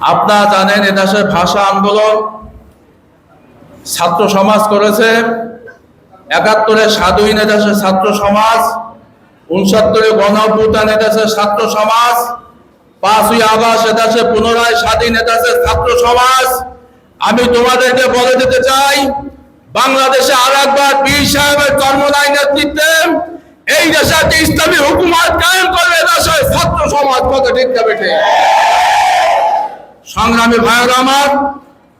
আপনারা জানেন এদেশের ভাষা আন্দোলন। ছাত্র সমাজ করেছে। একাত্তরে স্বাধীন এদেশের ছাত্র সমাজ। উনসত্তরে গণভূতান এদেশের ছাত্র সমাজ। পাঁচই আগস্ট এদেশে পুনরায় স্বাধীন এদেশের ছাত্র সমাজ। আমি তোমাদেরকে বলে দিতে চাই, বাংলাদেশে আর একবার পীর সাহেবের জন্মদায় নেতৃত্বে এই দেশে ইসলামী হুকুমত কায়েম করবে দেশের ছাত্র সমাজ। কত ঠিক বেঠে? সংগ্রামী ভাইয়ের আমার,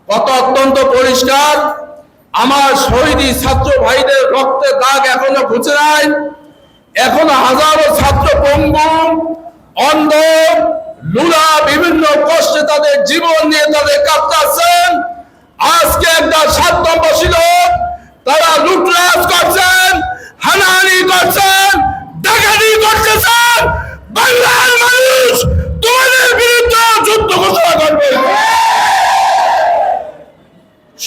কত অত্যন্ত পরিষ্কার। আমার শহীদ ছাত্র ভাইদের রক্তের দাগ এখনও ঘুচে নাই। এখনও হাজারো ছাত্র পঙ্গু অন্ধ, লুলা, বিভিন্ন কষ্টে তাদের জীবন নিয়ে তাদের কাটাচ্ছেন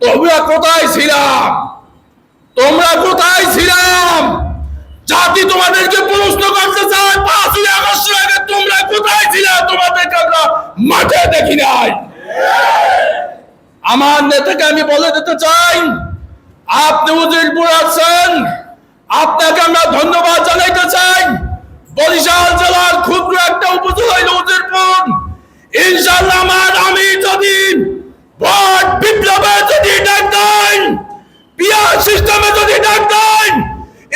তোমরা কোথায় ছিলাম? তোমরা কোথায় ছিলাম? জাতি তোমাদেরকে প্রশ্ন করতে চায়, পাঁচই আগস্টের আগে তোমরা কোথায় ছিলে? তোমাদেরকে আমরা মাঠে দেখি নাই। আমার নেতাকে আমি বলে দিতে চাই, আপনি উজিরপুর আছেন? আপনাকে আমরা ধন্যবাদ জানাইতে চাই। বরিশাল জেলার ক্ষুদ্র একটা উপজেলা হইল উজিরপুর ইনশাল্লাহ আমার আমি যদি ভোট যদি ডাক দেন পিয়ার সিস্টেমে যদি ডাক দেন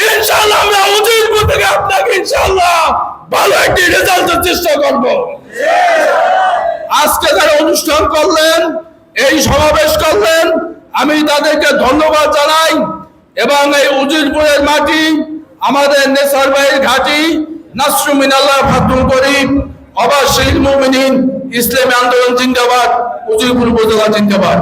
ইনশাল্লাহ আমরা উজিরপুর থেকে আপনাকে ইনশাল্লাহ ভালো একটি রেজাল্টের চেষ্টা করব। আজকে যারা অনুষ্ঠান করলেন, এই সমাবেশ করলেন, আমি তাদেরকে ধন্যবাদ জানাই এবং এই উজিরপুরের মাটি, আমাদের নেসার ভাইয়ের ঘাটি নাসরুমিন আল্লাহ ফাতুল করিম অবাশিল মুমিনিন, ইসলামী আন্দোলন জিন্দাবাদ, উজিরপুর উপজেলা জিন্দাবাদ।